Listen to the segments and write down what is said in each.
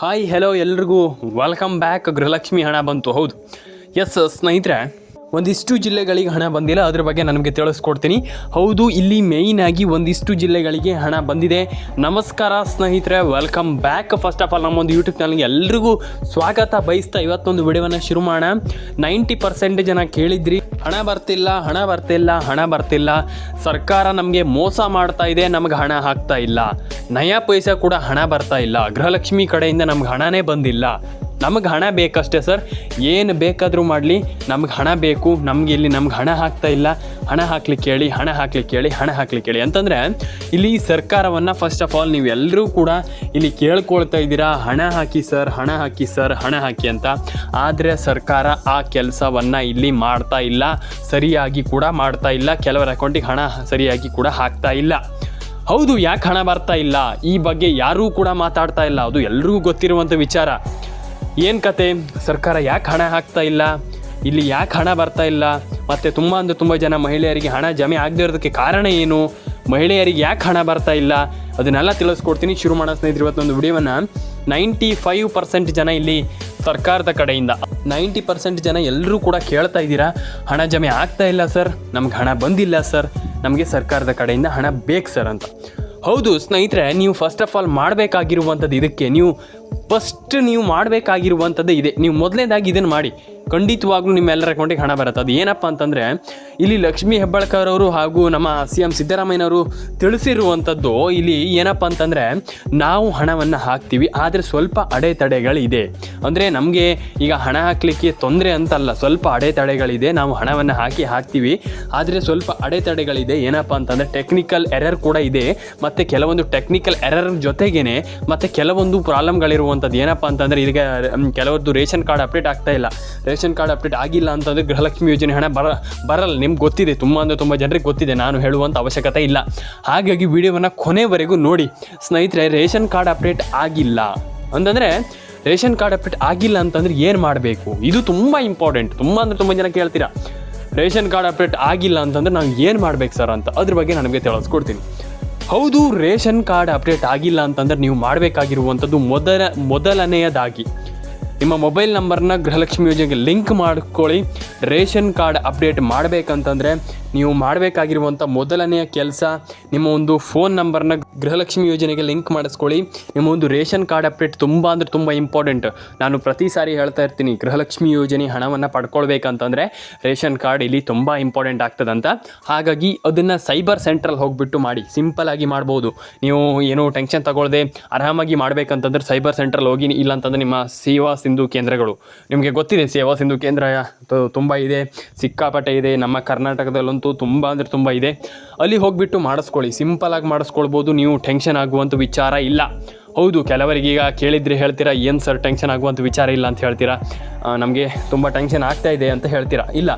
Hi hello ಎಲ್ರಿಗೂ. Welcome back Gruhalakshmi ಹಣ ಬಂತು. ಹೌದು. ಎಸ್ ಸ್ನೇಹಿತರೆ ಒಂದಿಷ್ಟು ಜಿಲ್ಲೆಗಳಿಗೆ ಹಣ ಬಂದಿಲ್ಲ. ಅದ್ರ ಬಗ್ಗೆ ನನಗೆ ತಿಳಿಸ್ಕೊಡ್ತೀನಿ. ಹೌದು, ಇಲ್ಲಿ ಮೇಯ್ನ್ ಆಗಿ ಒಂದಿಷ್ಟು ಜಿಲ್ಲೆಗಳಿಗೆ ಹಣ ಬಂದಿದೆ. ನಮಸ್ಕಾರ ಸ್ನೇಹಿತರೆ welcome back first of all ನಮ್ಮೊಂದು YouTube ಚಾನಲ್ಗೆ ಎಲ್ರಿಗೂ ಸ್ವಾಗತ ಬಯಸ್ತಾ ಇವತ್ತೊಂದು ವಿಡಿಯೋವನ್ನು ಶುರು ಮಾಡೋಣ. ನೈಂಟಿ ಪರ್ಸೆಂಟ್ ಜನ ಕೇಳಿದ್ರಿ, ಹಣ ಬರ್ತಿಲ್ಲ ಹಣ ಬರ್ತಿಲ್ಲ ಹಣ ಬರ್ತಿಲ್ಲ. ಸರ್ಕಾರ ನಮಗೆ ಮೋಸ ಮಾಡ್ತಾ ಇದೆ, ನಮಗೆ ಹಣ ಹಾಕ್ತಾ ಇಲ್ಲ. ನಯಾ ಪೈಸಾ ಕೂಡ ಹಣ ಬರ್ತಾ ಇಲ್ಲ. ಗೃಹಲಕ್ಷ್ಮಿ ಕಡೆಯಿಂದ ನಮ್ಗೆ ಹಣನೇ ಬಂದಿಲ್ಲ. ನಮಗೆ ಹಣ ಬೇಕಷ್ಟೇ ಸರ್. ಏನು ಬೇಕಾದರೂ ಮಾಡಲಿ. ನಮ್ಗೆ ಹಣ ಬೇಕು. ನಮಗೆ ಇಲ್ಲಿ ನಮ್ಗೆ ಹಣ ಹಾಕ್ತಾ ಇಲ್ಲ. ಹಣ ಹಾಕ್ಲಿಕ್ಕೆ ಹೇಳಿ ಹಣ ಹಾಕ್ಲಿಕ್ಕೆ ಹೇಳಿ ಹಣ ಹಾಕ್ಲಿಕ್ಕೆ ಹೇಳಿ ಅಂತಂದರೆ ಇಲ್ಲಿ ಸರ್ಕಾರವನ್ನು ಫಸ್ಟ್ ಆಫ್ ಆಲ್ ನೀವೆಲ್ಲರೂ ಕೂಡ ಇಲ್ಲಿ ಕೇಳ್ಕೊಳ್ತಾ ಇದ್ದೀರಾ. ಹಣ ಹಾಕಿ ಸರ್, ಹಣ ಹಾಕಿ ಸರ್, ಹಣ ಹಾಕಿ ಅಂತ. ಆದರೆ ಸರ್ಕಾರ ಆ ಕೆಲಸವನ್ನು ಇಲ್ಲಿ ಮಾಡ್ತಾ ಇಲ್ಲ. ಸರಿಯಾಗಿ ಕೂಡ ಮಾಡ್ತಾ ಇಲ್ಲ. ಕೆಲವರ ಅಕೌಂಟಿಗೆ ಹಣ ಸರಿಯಾಗಿ ಕೂಡ ಹಾಕ್ತಾ ಇಲ್ಲ. ಹೌದು, ಯಾಕೆ ಹಣ ಬರ್ತಾ ಇಲ್ಲ? ಈ ಬಗ್ಗೆ ಯಾರೂ ಕೂಡ ಮಾತಾಡ್ತಾ ಇಲ್ಲ. ಅದು ಎಲ್ರಿಗೂ ಗೊತ್ತಿರುವಂಥ ವಿಚಾರ. ಏನು ಕತೆ? ಸರ್ಕಾರ ಯಾಕೆ ಹಣ ಹಾಕ್ತಾ ಇಲ್ಲ? ಇಲ್ಲಿ ಯಾಕೆ ಹಣ ಬರ್ತಾ ಇಲ್ಲ? ಮತ್ತು ತುಂಬ ಅಂದರೆ ತುಂಬ ಜನ ಮಹಿಳೆಯರಿಗೆ ಹಣ ಜಮೆ ಆಗದೇ ಇರೋದಕ್ಕೆ ಕಾರಣ ಏನು? ಮಹಿಳೆಯರಿಗೆ ಯಾಕೆ ಹಣ ಬರ್ತಾ ಇಲ್ಲ? ಅದನ್ನೆಲ್ಲ ತಿಳಿಸ್ಕೊಡ್ತೀನಿ ಶುರು ಮಾಡೋ ಸ್ನೇಹಿತರು ಇವತ್ತೊಂದು ವಿಡಿಯೋವನ್ನು. ನೈಂಟಿ ಫೈವ್ ಪರ್ಸೆಂಟ್ ಜನ ಇಲ್ಲಿ ಸರ್ಕಾರದ ಕಡೆಯಿಂದ. ನೈಂಟಿ ಪರ್ಸೆಂಟ್ ಜನ ಎಲ್ಲರೂ ಕೂಡ ಕೇಳ್ತಾ ಇದ್ದೀರಾ, ಹಣ ಜಮೆ ಆಗ್ತಾ ಇಲ್ಲ ಸರ್, ನಮ್ಗೆ ಹಣ ಬಂದಿಲ್ಲ ಸರ್, ನಮಗೆ ಸರ್ಕಾರದ ಕಡೆಯಿಂದ ಹಣ ಬೇಕು ಸರ್ ಅಂತ. ಹೌದು, ಸ್ನೇಹಿತರೆ, ನೀವು ಫಸ್ಟ್ ಆಫ್ ಆಲ್ ಮಾಡಬೇಕಾಗಿರುವಂಥದ್ದು ಇದಕ್ಕೆ. ನೀವು ಫಸ್ಟ್ ನೀವು ಮಾಡಬೇಕಾಗಿರುವಂಥದ್ದು ಇದೆ. ನೀವು ಮೊದಲನೇದಾಗಿ ಇದನ್ನು ಮಾಡಿ. ಖಂಡಿತವಾಗ್ಲೂ ನಿಮ್ಮೆಲ್ಲರ ಅಕೌಂಟಿಗೆ ಹಣ ಬರುತ್ತೆ. ಅದು ಏನಪ್ಪ ಅಂತಂದರೆ, ಇಲ್ಲಿ ಲಕ್ಷ್ಮೀ ಹೆಬ್ಬಾಳ್ಕರ್ ಅವರು ಹಾಗೂ ನಮ್ಮ ಸಿ ಎಂ ಸಿದ್ದರಾಮಯ್ಯನವರು ತಿಳಿಸಿರುವಂಥದ್ದು ಇಲ್ಲಿ ಏನಪ್ಪ ಅಂತಂದರೆ, ನಾವು ಹಣವನ್ನು ಹಾಕ್ತೀವಿ, ಆದರೆ ಸ್ವಲ್ಪ ಅಡೆತಡೆಗಳಿದೆ. ಅಂದರೆ ನಮಗೆ ಈಗ ಹಣ ಹಾಕಲಿಕ್ಕೆ ತೊಂದರೆ ಅಂತಲ್ಲ, ಸ್ವಲ್ಪ ಅಡೆತಡೆಗಳಿದೆ, ನಾವು ಹಣವನ್ನು ಹಾಕಿ ಹಾಕ್ತೀವಿ, ಆದರೆ ಸ್ವಲ್ಪ ಅಡೆತಡೆಗಳಿದೆ. ಏನಪ್ಪ ಅಂತಂದರೆ ಟೆಕ್ನಿಕಲ್ ಎರರ್ ಕೂಡ ಇದೆ, ಮತ್ತು ಕೆಲವೊಂದು ಟೆಕ್ನಿಕಲ್ ಎರರ್ ಜೊತೆಗೇನೆ, ಮತ್ತು ಕೆಲವೊಂದು ಪ್ರಾಬ್ಲಮ್ಗಳಿರುವಂಥದ್ದು ಏನಪ್ಪ ಅಂತಂದರೆ, ಈಗ ಕೆಲವೊಂದು ರೇಷನ್ ಕಾರ್ಡ್ ಅಪ್ಡೇಟ್ ಆಗ್ತಾ ಇಲ್ಲ. ರೇಷನ್ ಕಾರ್ಡ್ ಅಪ್ಡೇಟ್ ಆಗಿಲ್ಲ ಅಂತಂದರೆ ಗೃಹಲಕ್ಷ್ಮಿ ಯೋಜನೆ ಹಣ ಬರ, ಬರಲ್ಲ. ನಿಮ್ಗೆ ಗೊತ್ತಿದೆ, ತುಂಬ ಅಂದರೆ ತುಂಬ ಜನರಿಗೆ ಗೊತ್ತಿದೆ, ನಾನು ಹೇಳುವಂಥ ಅವಶ್ಯಕತೆ ಇಲ್ಲ. ಹಾಗಾಗಿ ವಿಡಿಯೋವನ್ನು ಕೊನೆವರೆಗೂ ನೋಡಿ. ಸ್ನೇಹಿತರೆ, ರೇಷನ್ ಕಾರ್ಡ್ ಅಪ್ಡೇಟ್ ಆಗಿಲ್ಲ. ಅಂತಂದರೆ, ರೇಷನ್ ಕಾರ್ಡ್ ಅಪ್ಡೇಟ್ ಆಗಿಲ್ಲ ಅಂತಂದರೆ ಏನು ಮಾಡಬೇಕು? ಇದು ತುಂಬ ಇಂಪಾರ್ಟೆಂಟ್ ತುಂಬ ಅಂದರೆ ತುಂಬ ಜನ ಕೇಳ್ತೀರಾ, ರೇಷನ್ ಕಾರ್ಡ್ ಅಪ್ಡೇಟ್ ಆಗಿಲ್ಲ ಅಂತಂದರೆ ನಾವು ಏನು ಮಾಡ್ಬೇಕು ಸರ್ ಅಂತ? ಅದ್ರ ಬಗ್ಗೆ ನನಗೆ ತಿಳಿಸ್ಕೊಡ್ತೀನಿ. ಹೌದು, ರೇಷನ್ ಕಾರ್ಡ್ ಅಪ್ಡೇಟ್ ಆಗಿಲ್ಲ ಅಂತಂದರೆ ನೀವು ಮಾಡಬೇಕಾಗಿರುವಂಥದ್ದು ಮೊದಲ, ಮೊದಲನೆಯದಾಗಿ. ನಿಮ್ಮ ಮೊಬೈಲ್ ನಂಬರ್ನ ಗೃಹಲಕ್ಷ್ಮಿ ಯೋಜನೆಗೆ ಲಿಂಕ್ ಮಾಡ್ಕೊಳ್ಳಿ. ರೇಷನ್ ಕಾರ್ಡ್ ಅಪ್ಡೇಟ್ ಮಾಡಬೇಕಂತಂದರೆ ನೀವು ಮಾಡಬೇಕಾಗಿರುವಂಥ ಮೊದಲನೆಯ ಕೆಲಸ, ನಿಮ್ಮ ಒಂದು ಫೋನ್ ನಂಬರ್ನ ಗೃಹಲಕ್ಷ್ಮಿ ಯೋಜನೆಗೆ ಲಿಂಕ್ ಮಾಡಿಸ್ಕೊಳ್ಳಿ. ನಿಮ್ಮ ಒಂದು ರೇಷನ್ ಕಾರ್ಡ್ ಅಪ್ಡೇಟ್ ತುಂಬ ಅಂದರೆ ತುಂಬ ಇಂಪಾರ್ಟೆಂಟ್ ನಾನು ಪ್ರತಿ ಸಾರಿ ಹೇಳ್ತಾ ಇರ್ತೀನಿ, ಗೃಹಲಕ್ಷ್ಮಿ ಯೋಜನೆ ಹಣವನ್ನು ಪಡ್ಕೊಳ್ಬೇಕಂತಂದರೆ ರೇಷನ್ ಕಾರ್ಡ್ ಇಲ್ಲಿ ತುಂಬ ಇಂಪಾರ್ಟೆಂಟ್ ಆಗ್ತದಂತ. ಹಾಗಾಗಿ ಅದನ್ನು ಸೈಬರ್ ಸೆಂಟ್ರಲ್ಲಿ ಹೋಗಿಬಿಟ್ಟು ಮಾಡಿ ಸಿಂಪಲ್ ಆಗಿ ಮಾಡ್ಬೋದು. ನೀವು ಏನೋ ಟೆನ್ಷನ್ ತಗೊಳ್ಳದೆ ಆರಾಮಾಗಿ ಮಾಡಬೇಕಂತಂದ್ರೆ ಸೈಬರ್ ಸೆಂಟ್ರಲ್ಲಿ ಹೋಗಿ ಇಲ್ಲ ಅಂತಂದ್ರೆ ನಿಮ್ಮ ಸೇವಾ ಸಿಂಧು ಕೇಂದ್ರಗಳು. ನಿಮಗೆ ಗೊತ್ತಿದೆ ಸೇವಾ ಸಿಂಧು ಕೇಂದ್ರ ತುಂಬ ಇದೆ, ಸಿಕ್ಕಾಪಟ್ಟೆ ಇದೆ, ನಮ್ಮ ಕರ್ನಾಟಕದಲ್ಲಂತೂ ತುಂಬ ಅಂದರೆ ತುಂಬ ಇದೆ. ಅಲ್ಲಿ ಹೋಗಿಬಿಟ್ಟು ಮಾಡಿಸ್ಕೊಳ್ಳಿ. ಸಿಂಪಲಾಗಿ ಮಾಡಿಸ್ಕೊಳ್ಬೋದು. ನೀವು ಟೆನ್ಷನ್ ಆಗುವಂಥ ವಿಚಾರ ಇಲ್ಲ. ಹೌದು, ಕೆಲವರಿಗೆ ಈಗ ಕೇಳಿದರೆ ಹೇಳ್ತೀರಾ, ಏನು ಸರ್ ಟೆನ್ಷನ್ ಆಗುವಂಥ ವಿಚಾರ ಇಲ್ಲ ಅಂತ ಹೇಳ್ತೀರಾ? ನಮಗೆ ತುಂಬ ಟೆನ್ಷನ್ ಆಗ್ತಾ ಇದೆ ಅಂತ ಹೇಳ್ತೀರಾ? ಇಲ್ಲ.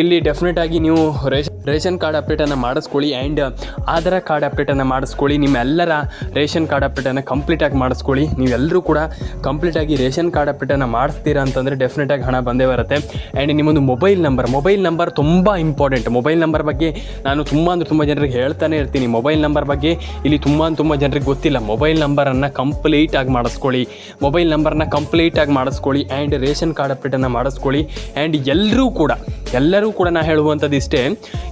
ಇಲ್ಲಿ ಡೆಫಿನೆಟಾಗಿ ನೀವು ರೇಷನ್ ರೇಷನ್ ಕಾರ್ಡ್ ಅಪ್ಡೇಟನ್ನು ಮಾಡಿಸ್ಕೊಳ್ಳಿ ಆ್ಯಂಡ್ ಆಧಾರ್ ಕಾರ್ಡ್ ಅಪ್ಡೇಟನ್ನು ಮಾಡಿಸ್ಕೊಳ್ಳಿ. ನಿಮ್ಮೆಲ್ಲರ ರೇಷನ್ ಕಾರ್ಡ್ ಅಪ್ಡೇಟನ್ನು ಕಂಪ್ಲೀಟಾಗಿ ಮಾಡಿಸ್ಕೊಳ್ಳಿ. ನೀವೆಲ್ಲರೂ ಕೂಡ ಕಂಪ್ಲೀಟಾಗಿ ರೇಷನ್ ಕಾರ್ಡ್ ಅಪ್ಡೇಟನ್ನು ಮಾಡಿಸ್ತೀರಾ ಅಂತಂದರೆ ಡೆಫಿನೆಟಾಗಿ ಹಣ ಬಂದೇ ಬರುತ್ತೆ. ಆ್ಯಂಡ್ ನಿಮ್ಮೊಂದು ಮೊಬೈಲ್ ನಂಬರ್ ಮೊಬೈಲ್ ನಂಬರ್ ತುಂಬ ಇಂಪಾರ್ಟೆಂಟ್ ಮೊಬೈಲ್ ನಂಬರ್ ಬಗ್ಗೆ ನಾನು ತುಂಬ ಅಂದರೆ ತುಂಬ ಜನರಿಗೆ ಹೇಳ್ತಾನೆ ಇರ್ತೀನಿ. ಮೊಬೈಲ್ ನಂಬರ್ ಬಗ್ಗೆ ಇಲ್ಲಿ ತುಂಬ ತುಂಬ ಜನರಿಗೆ ಗೊತ್ತಿಲ್ಲ. ಮೊಬೈಲ್ ನಂಬರನ್ನು ಕಂಪ್ಲೀಟಾಗಿ ಮಾಡಿಸ್ಕೊಳ್ಳಿ. ಮೊಬೈಲ್ ನಂಬರನ್ನು ಕಂಪ್ಲೀಟಾಗಿ ಮಾಡಿಸ್ಕೊಳ್ಳಿ. ಆ್ಯಂಡ್ ರೇಷನ್ ಕಾರ್ಡ್ ಅಪ್ಡೇಟನ್ನು ಮಾಡಿಸ್ಕೊಳ್ಳಿ. ಆ್ಯಂಡ್ ಎಲ್ಲರೂ ಕೂಡ ಎಲ್ಲರೂ ಕೂಡ ನಾನು ಹೇಳುವಂಥದ್ದು ಇಷ್ಟೇ.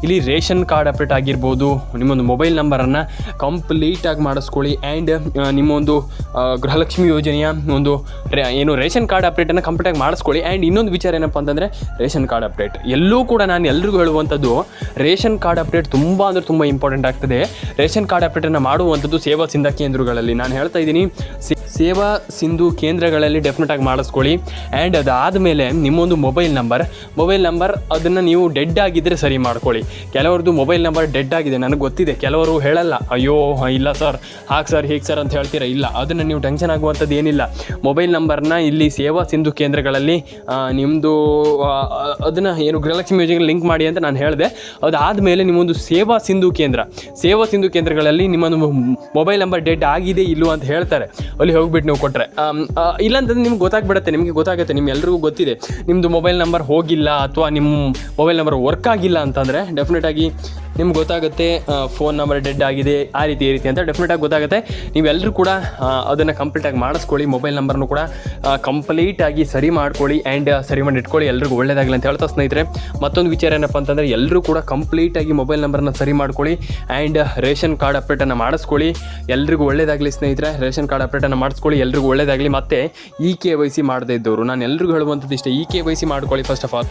ಇಲ್ಲಿ ರೇಷನ್ ಕಾರ್ಡ್ ಅಪ್ಡೇಟ್ ಆಗಿರ್ಬೋದು, ನಿಮ್ಮೊಂದು ಮೊಬೈಲ್ ನಂಬರನ್ನು ಕಂಪ್ಲೀಟಾಗಿ ಮಾಡಿಸ್ಕೊಳ್ಳಿ. ಆ್ಯಂಡ್ ನಿಮ್ಮೊಂದು ಗೃಹಲಕ್ಷ್ಮಿ ಯೋಜನೆಯ ಒಂದು ಏನು ರೇಷನ್ ಕಾರ್ಡ್ ಅಪ್ಡೇಟನ್ನು ಕಂಪ್ಲೀಟಾಗಿ ಮಾಡಿಸ್ಕೊಳ್ಳಿ. ಆ್ಯಂಡ್ ಇನ್ನೊಂದು ವಿಚಾರ ಏನಪ್ಪ ಅಂತಂದರೆ, ರೇಷನ್ ಕಾರ್ಡ್ ಅಪ್ಡೇಟ್. ಎಲ್ಲೂ ಕೂಡ ನಾನು ಎಲ್ರಿಗೂ ಹೇಳುವಂಥದ್ದು, ರೇಷನ್ ಕಾರ್ಡ್ ಅಪ್ಡೇಟ್ ತುಂಬ ಅಂದರೆ ತುಂಬ ಇಂಪಾರ್ಟೆಂಟ್ ಆಗ್ತದೆ. ರೇಷನ್ ಕಾರ್ಡ್ ಅಪ್ಡೇಟನ್ನು ಮಾಡುವಂಥದ್ದು ಸೇವಾ ಸಿಂಧ ಕೇಂದ್ರಗಳಲ್ಲಿ. ನಾನು ಹೇಳ್ತಾ ಇದ್ದೀನಿ ಸೇವಾ ಸಿಂಧು ಕೇಂದ್ರಗಳಲ್ಲಿ ಡೆಫಿನೆಟಾಗಿ ಮಾಡಿಸ್ಕೊಳ್ಳಿ. ಆ್ಯಂಡ್ ಅದಾದಮೇಲೆ ನಿಮ್ಮೊಂದು ಮೊಬೈಲ್ ನಂಬರ್ ಮೊಬೈಲ್ ನಂಬರ್ ಅದನ್ನು ನೀವು ಡೆಡ್ ಆಗಿದ್ದರೆ ಸರಿ ಮಾಡ್ಕೊಳ್ಳಿ. ಕೆಲವ್ರದ್ದು ಮೊಬೈಲ್ ನಂಬರ್ ಡೆಡ್ ಆಗಿದೆ, ನನಗೆ ಗೊತ್ತಿದೆ. ಕೆಲವರು ಹೇಳಲ್ಲ, ಅಯ್ಯೋ, ಇಲ್ಲ ಸರ್ ಹಾಗೆ ಸರ್ ಹೀಗೆ ಸರ್ ಅಂತ ಹೇಳ್ತೀರಾ? ಇಲ್ಲ, ಅದನ್ನು ನೀವು ಟೆನ್ಷನ್ ಆಗುವಂಥದ್ದು ಏನಿಲ್ಲ. ಮೊಬೈಲ್ ನಂಬರ್ನ ಇಲ್ಲಿ ಸೇವಾ ಸಿಂಧು ಕೇಂದ್ರಗಳಲ್ಲಿ ನಿಮ್ಮದು ಅದನ್ನು ಏನು ಗೃಹಲಕ್ಷ್ಮಿ ಯೋಜನೆಗೆ ಲಿಂಕ್ ಮಾಡಿ ಅಂತ ನಾನು ಹೇಳಿದೆ. ಅದಾದಮೇಲೆ ನಿಮ್ಮೊಂದು ಸೇವಾ ಸಿಂಧು ಕೇಂದ್ರ. ಸೇವಾ ಸಿಂಧು ಕೇಂದ್ರಗಳಲ್ಲಿ ನಿಮ್ಮೊಂದು ಮೊಬೈಲ್ ನಂಬರ್ ಡೆಡ್ ಆಗಿದೆ, ಇಲ್ಲೋ ಅಂತ ಹೇಳ್ತಾರೆ. ಅಲ್ಲಿ ಹೋಗ್ಬಿಟ್ಟು ನೀವು ಕೊಟ್ಟರೆ ಇಲ್ಲಾಂತಂದ್ರೆ ನಿಮ್ಗೆ ಗೊತ್ತಾಗ್ಬಿಡುತ್ತೆ, ನಿಮಗೆ ಗೊತ್ತಾಗುತ್ತೆ ನಿಮ್ಮೆಲ್ಲರಿಗೂ ಗೊತ್ತಿದೆ. ನಿಮ್ಮದು ಮೊಬೈಲ್ ನಂಬರ್ ಹೋಗಿಲ್ಲ, ಅಥವಾ ನಿಮ್ಮ ಮೊಬೈಲ್ ನಂಬರ್ ವರ್ಕ್ ಆಗಿಲ್ಲ ಅಂತಂದರೆ ಡೆಫಿನೆಟ್ ಆಗಿ ನಿಮ್ಗೆ ಗೊತ್ತಾಗುತ್ತೆ ಫೋನ್ ನಂಬರ್ ಡೆಡ್ ಆಗಿದೆ, ಆ ರೀತಿ, ಈ ರೀತಿ ಅಂತ ಡೆಫಿನೆಟ್ ಆಗಿ ಗೊತ್ತಾಗುತ್ತೆ. ನೀವೆಲ್ಲರೂ ಕೂಡ ಅದನ್ನು ಕಂಪ್ಲೀಟಾಗಿ ಮಾಡಿಸ್ಕೊಳ್ಳಿ ಮೊಬೈಲ್ ನಂಬರ್ನು ಕೂಡ ಕಂಪ್ಲೀಟಾಗಿ ಸರಿ ಮಾಡ್ಕೊಳ್ಳಿ ಆ್ಯಂಡ್ ಸರಿ ಮಾಡಿ ಇಟ್ಕೊಳ್ಳಿ. ಎಲ್ರಿಗೂ ಒಳ್ಳೇದಾಗಲಿ ಅಂತ ಹೇಳ್ತಾ ಸ್ನೇಹಿತರೆ. ಮತ್ತೊಂದು ವಿಚಾರ ಏನಪ್ಪ ಅಂತಂದರೆ ಎಲ್ಲರೂ ಕೂಡ ಕಂಪ್ಲೀಟಾಗಿ ಮೊಬೈಲ್ ನಂಬರ್ನ ಸರಿ ಮಾಡ್ಕೊಳ್ಳಿ ಆ್ಯಂಡ್ ರೇಷನ್ ಕಾರ್ಡ್ ಅಪ್ಡೇಟನ್ನು ಮಾಡಿಸ್ಕೊಳ್ಳಿ. ಎಲ್ರಿಗೂ ಒಳ್ಳೇದಾಗಲಿ ಸ್ನೇಹಿತರೆ, ರೇಷನ್ ಕಾರ್ಡ್ ಅಪ್ಡೇಟನ್ನು ಮಾಡಿಸ್ಕೊಳ್ಳಿ. ಎಲ್ರಿಗೂ ಒಳ್ಳೇದಾಗಲಿ. ಮತ್ತು ಇ ಕೆ ವೈ ಸಿ ಮಾಡದೇ ಇದ್ದವರು, ನಾನು ಎಲ್ರಿಗೂ ಹೇಳುವಂಥದ್ದು ಇಷ್ಟೇ ಇ ಕೆ ವೈ ಸಿ ಮಾಡ್ಕೊಳ್ಳಿ ಫಸ್ಟ್ ಆಫ್ ಆಲ್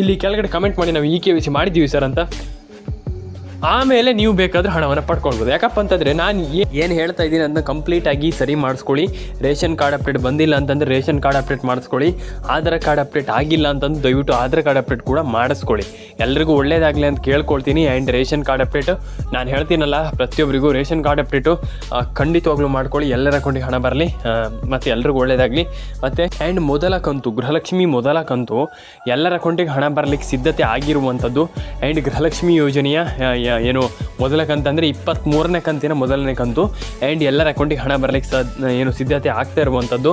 ಇಲ್ಲಿ ಕೆಳಗಡೆ ಕಮೆಂಟ್ ಮಾಡಿ ನಾವು ಇ ಕೆ ವಿ ಸಿ ಮಾಡಿದ್ದೀವಿ ಸರ್ ಅಂತ. ಆಮೇಲೆ ನೀವು ಬೇಕಾದ್ರೆ ಹಣವನ್ನು ಪಡ್ಕೊಳ್ಬೋದು. ಯಾಕಪ್ಪ ಅಂತಂದರೆ ನಾನು ಏನು ಹೇಳ್ತಾ ಇದ್ದೀನಿ ಅದನ್ನ ಕಂಪ್ಲೀಟಾಗಿ ಸರಿ ಮಾಡಿಸ್ಕೊಳ್ಳಿ. ರೇಷನ್ ಕಾರ್ಡ್ ಅಪ್ಡೇಟ್ ಬಂದಿಲ್ಲ ಅಂತಂದರೆ ರೇಷನ್ ಕಾರ್ಡ್ ಅಪ್ಡೇಟ್ ಮಾಡಿಸ್ಕೊಳ್ಳಿ. ಆಧಾರ್ ಕಾರ್ಡ್ ಅಪ್ಡೇಟ್ ಆಗಿಲ್ಲ ಅಂತಂದು ದಯವಿಟ್ಟು ಆಧಾರ್ ಕಾರ್ಡ್ ಅಪ್ಡೇಟ್ ಕೂಡ ಮಾಡಿಸ್ಕೊಳ್ಳಿ. ಎಲ್ರಿಗೂ ಒಳ್ಳೇದಾಗಲಿ ಅಂತ ಕೇಳ್ಕೊಳ್ತೀನಿ. ಆ್ಯಂಡ್ ರೇಷನ್ ಕಾರ್ಡ್ ಅಪ್ಡೇಟು ನಾನು ಹೇಳ್ತೀನಲ್ಲ ಪ್ರತಿಯೊಬ್ಬರಿಗೂ ರೇಷನ್ ಕಾರ್ಡ್ ಅಪ್ಡೇಟು ಖಂಡಿತವಾಗ್ಲೂ ಮಾಡ್ಕೊಳ್ಳಿ. ಎಲ್ಲರ ಅಕೌಂಟಿಗೆ ಹಣ ಬರಲಿ. ಮತ್ತು ಎಲ್ರಿಗೂ ಒಳ್ಳೇದಾಗಲಿ. ಮತ್ತು ಆ್ಯಂಡ್ ಮೊದಲ ಕಂತು, ಗೃಹಲಕ್ಷ್ಮಿ ಮೊದಲ ಕಂತು ಎಲ್ಲರ ಅಕೌಂಟಿಗೆ ಹಣ ಬರಲಿಕ್ಕೆ ಸಿದ್ಧತೆ ಆಗಿರುವಂಥದ್ದು. ಆ್ಯಂಡ್ ಗೃಹಲಕ್ಷ್ಮಿ ಯೋಜನೆಯ ಏನು ಮೊದಲ ಕಂತಂದರೆ ಇಪ್ಪತ್ತ್ಮೂರನೇ ಕಂತಿನ ಮೊದಲನೇ ಕಂತು. ಆ್ಯಂಡ್ ಎಲ್ಲರ ಅಕೌಂಟಿಗೆ ಹಣ ಬರಲಿಕ್ಕೆ ಸದ್, ಏನು ಸಿದ್ಧತೆ ಆಗ್ತಾ ಇರುವಂಥದ್ದು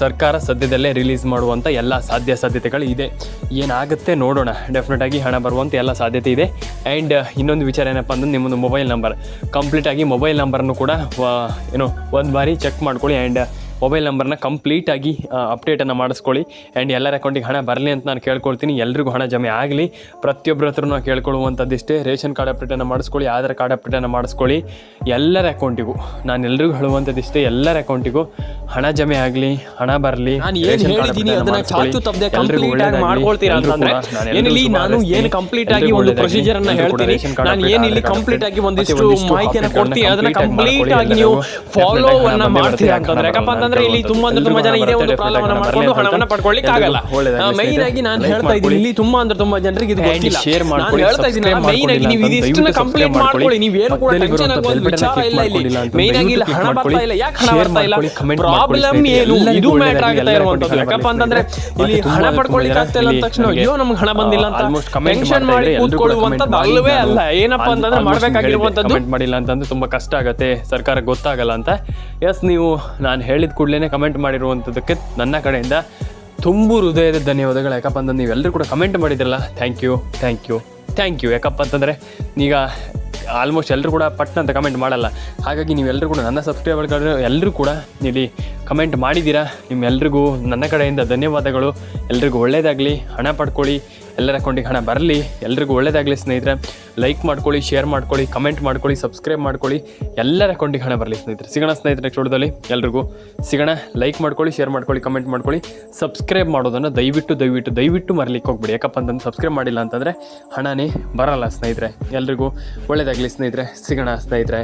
ಸರ್ಕಾರ ಸದ್ಯದಲ್ಲೇ ರಿಲೀಸ್ ಮಾಡುವಂಥ ಎಲ್ಲ ಸಾಧ್ಯ ಸಾಧ್ಯತೆಗಳು ಇದೆ. ಏನಾಗುತ್ತೆ ನೋಡೋಣ. ಡೆಫಿನೆಟಾಗಿ ಹಣ ಬರುವಂಥ ಎಲ್ಲ ಸಾಧ್ಯತೆ ಇದೆ. ಆ್ಯಂಡ್ ಇನ್ನೊಂದು ವಿಚಾರ ಏನಪ್ಪ ಅಂದ್ರೆ ನಿಮ್ಮೊಂದು ಮೊಬೈಲ್ ನಂಬರ್ ಕಂಪ್ಲೀಟಾಗಿ ಮೊಬೈಲ್ ನಂಬರನ್ನು ಕೂಡ ಏನು, ಒಂದು ಬಾರಿ ಚೆಕ್ ಮಾಡ್ಕೊಳ್ಳಿ. ಆ್ಯಂಡ್ ಮೊಬೈಲ್ ನಂಬರ್ನ ಕಂಪ್ಲೀಟಾಗಿ ಅಪ್ಡೇಟನ್ನು ಮಾಡಿಸ್ಕೊಳ್ಳಿ. ಆ್ಯಂಡ್ ಎಲ್ಲರ ಅಕೌಂಟಿಗೆ ಹಣ ಬರಲಿ ಅಂತ ನಾನು ಕೇಳ್ಕೊಳ್ತೀನಿ. ಎಲ್ರಿಗೂ ಹಣ ಜಮೆ ಆಗಲಿ. ಪ್ರತಿಯೊಬ್ಬರ ಹತ್ರನೂ ಕೇಳ್ಕೊಳ್ಳುವಂಥದ್ದಿಷ್ಟೇ. ರೇಷನ್ ಕಾರ್ಡ್ ಅಪ್ಡೇಟನ್ನು ಮಾಡಿಸ್ಕೊಳ್ಳಿ ಆಧಾರ್ ಕಾರ್ಡ್ ಅಪ್ಡೇಟನ್ನು ಮಾಡಿಸ್ಕೊಳ್ಳಿ. ಎಲ್ಲರ ಅಕೌಂಟಿಗೂ ನಾನು ಎಲ್ರಿಗೂ ಹೇಳುವಂಥದ್ದಿಷ್ಟೇ ಎಲ್ಲರ ಅಕೌಂಟಿಗೂ ಹಣ ಜಮೆ ಆಗಲಿ ಹಣ ಬರಲಿ ನಾನು ಏನ್ ಹೇಳಿದ್ದೀನಿ ಅದನ್ನ ಚಾಚು ತಪ್ಪದೆ ಕಂಪ್ಲೀಟ್ ಆಗಿ ಮಾಡ್ಕೊಳ್ತೀರಾ ಅಂತಂದ್ರೆ ಏನಿಲ್ಲಿ ನಾನು ಏನು ಕಂಪ್ಲೀಟ್ ಆಗಿ ಒಂದು ಪ್ರೊಸೀಜರ್ ಅನ್ನ ಹೇಳ್ತೀನಿ. ನಾನು ಏನಿಲ್ಲಿ ಕಂಪ್ಲೀಟ್ ಆಗಿ ಒಂದಿಷ್ಟು ಮಾಹಿತಿಯನ್ನ ಕೊಡ್ತೀನಿ. ಅದನ್ನ ಕಂಪ್ಲೀಟ್ ಆಗಿ ನೀವು ಫಾಲೋ ಅನ್ನ ಮಾಡ್ತೀರಾ ಅಂತಂದ್ರೆ. ಯಾಕಪ್ಪ ಅಂತಂದ್ರೆ ಇಲ್ಲಿ ತುಂಬಾ ಅಂದ್ರೆ ತುಂಬಾ ಜನ ಇದೇ ಒಂದು ಪ್ರಾಬ್ಲಮ್ ಮಾಡ್ಕೊಂಡು ಹಣವನ್ನ ಪಡ್ಕೊಳ್ಳಿಕ್ಕೆ ಆಗಲ್ಲ. ಮೈನ್ ಆಗಿ ನಾನು ಹೇಳ್ತಾ ಇದ್ದೀನಿ ಇಲ್ಲಿ ತುಂಬಾ ಅಂದ್ರೆ ತುಂಬಾ ಜನರಿಗೆ ಇದು ಗೊತ್ತಿಲ್ಲ. ನಾನು ಮಾಡ್ಕೊಳ್ಳಿ, ಹೇಳ್ತಾ ಇದ್ದೀನಿ ಮೈನ್ ಆಗಿ ನೀವು ಇದಿಷ್ಟನ್ನ ಕಂಪ್ಲೀಟ್ ಮಾಡ್ಕೊಳ್ಳಿ ನೀವು ನೀವೇನು ಕೂಡ ಟೆನ್ಷನ್ ಆಗೋದು ವಿಚಾರ ಇಲ್ಲ ಇಲ್ಲಿ. ಮೈನ್ ಆಗಿ ಇಲ್ಲ ಹಣ ಬರ್ತಾ ಇಲ್ಲ ಯಾಕೆ ಹಣ ಬರ್ತಾ ಇಲ್ಲ? ಪ್ರಾಬ್ಲಮ್ ಏನು? ಇದು ಮ್ಯಾಟರ್ ಆಗ್ತಾ ಇರುವಂತದ್ದು ಯಾಕಪ್ಪ ಅಂತಂದ್ರೆ ಇಲ್ಲಿ ಹಣ ಪಡ್ಕೊಳ್ಳಿಕ್ಕೆ ಆಗ್ತಾ ಇಲ್ಲ ತಕ್ಷಣ ಅಯ್ಯೋ ನಮ್ಗೆ ಹಣ ಬಂದಿಲ್ಲ ಅಂತ ಟೆನ್ಷನ್ ಮಾಡಿ comment ಅಲ್ಲವೇ ಅಲ್ಲ. ಏನಪ್ಪ ಅಂತಂದ್ರೆ ಮಾಡ್ಬೇಕಾಗಿರುವಂತದ್ದು ಮಾಡಿಲ್ಲ ಅಂತಂದ್ರೆ ತುಂಬಾ ಕಷ್ಟ ಆಗುತ್ತೆ. ಸರ್ಕಾರ ಗೊತ್ತಾಗಲ್ಲ ಅಂತ ಎಸ್ ನೀವು ನಾನು ಹೇಳಿದ ಕೂಡಲೇ ಕಮೆಂಟ್ ಮಾಡಿರುವಂಥದ್ದಕ್ಕೆ ನನ್ನ ಕಡೆಯಿಂದ ತುಂಬು ಹೃದಯದ ಧನ್ಯವಾದಗಳು ಯಾಕಪ್ಪ ಅಂತಂದ್ರೆ ನೀವೆಲ್ಲರೂ ಕೂಡ ಕಮೆಂಟ್ ಮಾಡಿದ್ರಲ್ಲ. Thank you thank you thank you ಯಾಕಪ್ಪ ಅಂತಂದರೆ ಈಗ ಆಲ್ಮೋಸ್ಟ್ ಎಲ್ಲರೂ ಕೂಡ ಪಟ್ನ ಅಂತ ಕಮೆಂಟ್ ಮಾಡಲ್ಲ. ಹಾಗಾಗಿ ನೀವೆಲ್ಲರೂ ಕೂಡ ನನ್ನ ಸಬ್ಸ್ಕ್ರೈಬರ್ಗಳು ಎಲ್ಲರೂ ಕೂಡ ಇಲ್ಲಿ ಕಮೆಂಟ್ ಮಾಡಿದ್ದೀರಾ. ನಿಮ್ಮೆಲ್ರಿಗೂ ನನ್ನ ಕಡೆಯಿಂದ ಧನ್ಯವಾದಗಳು. ಎಲ್ರಿಗೂ ಒಳ್ಳೆಯದಾಗಲಿ ಹಣ ಪಡ್ಕೊಳ್ಳಿ. ಎಲ್ಲರ ಅಕೌಂಟಿಗೆ ಹಣ ಬರಲಿ, ಎಲ್ರಿಗೂ ಒಳ್ಳೇದಾಗಲಿ ಸ್ನೇಹಿತರೆ. ಲೈಕ್ ಮಾಡ್ಕೊಳ್ಳಿ ಶೇರ್ ಮಾಡ್ಕೊಳ್ಳಿ ಕಮೆಂಟ್ ಮಾಡ್ಕೊಳ್ಳಿ ಸಬ್ಸ್ಕ್ರೈಬ್ ಮಾಡ್ಕೊಳ್ಳಿ, ಎಲ್ಲರ ಅಕೌಂಟಿಗೆ ಹಣ ಬರಲಿ ಸ್ನೇಹಿತರೆ. ಸಿಗೋಣ ಸ್ನೇಹಿತರೆ ನೆಕ್ಸ್ಟ್ ವಿಡಿಯೋದಲ್ಲಿ, ಎಲ್ರಿಗೂ. ಸಿಗೋಣ ಲೈಕ್ ಮಾಡ್ಕೊಳ್ಳಿ ಶೇರ್ ಮಾಡ್ಕೊಳ್ಳಿ ಕಮೆಂಟ್ ಮಾಡ್ಕೊಳ್ಳಿ ಸಬ್ಸ್ಕ್ರೈಬ್ ಮಾಡೋದನ್ನು ದಯವಿಟ್ಟು ದಯವಿಟ್ಟು ದಯವಿಟ್ಟು ಮರಲಿಕ್ಕೆ ಹೋಗ್ಬಿಡಿ. ಯಾಕಪ್ಪ ಅಂತಂದು ಸಬ್ಸ್ಕ್ರೈಬ್ ಮಾಡಿಲ್ಲ ಅಂತಂದರೆ ಹಣನೇ ಬರಲ್ಲ ಸ್ನೇಹಿತರೆ. ಎಲ್ರಿಗೂ ಒಳ್ಳೇದಾಗಲಿ ಸ್ನೇಹಿತರೆ. ಸಿಗೋಣ ಸ್ನೇಹಿತರೆ.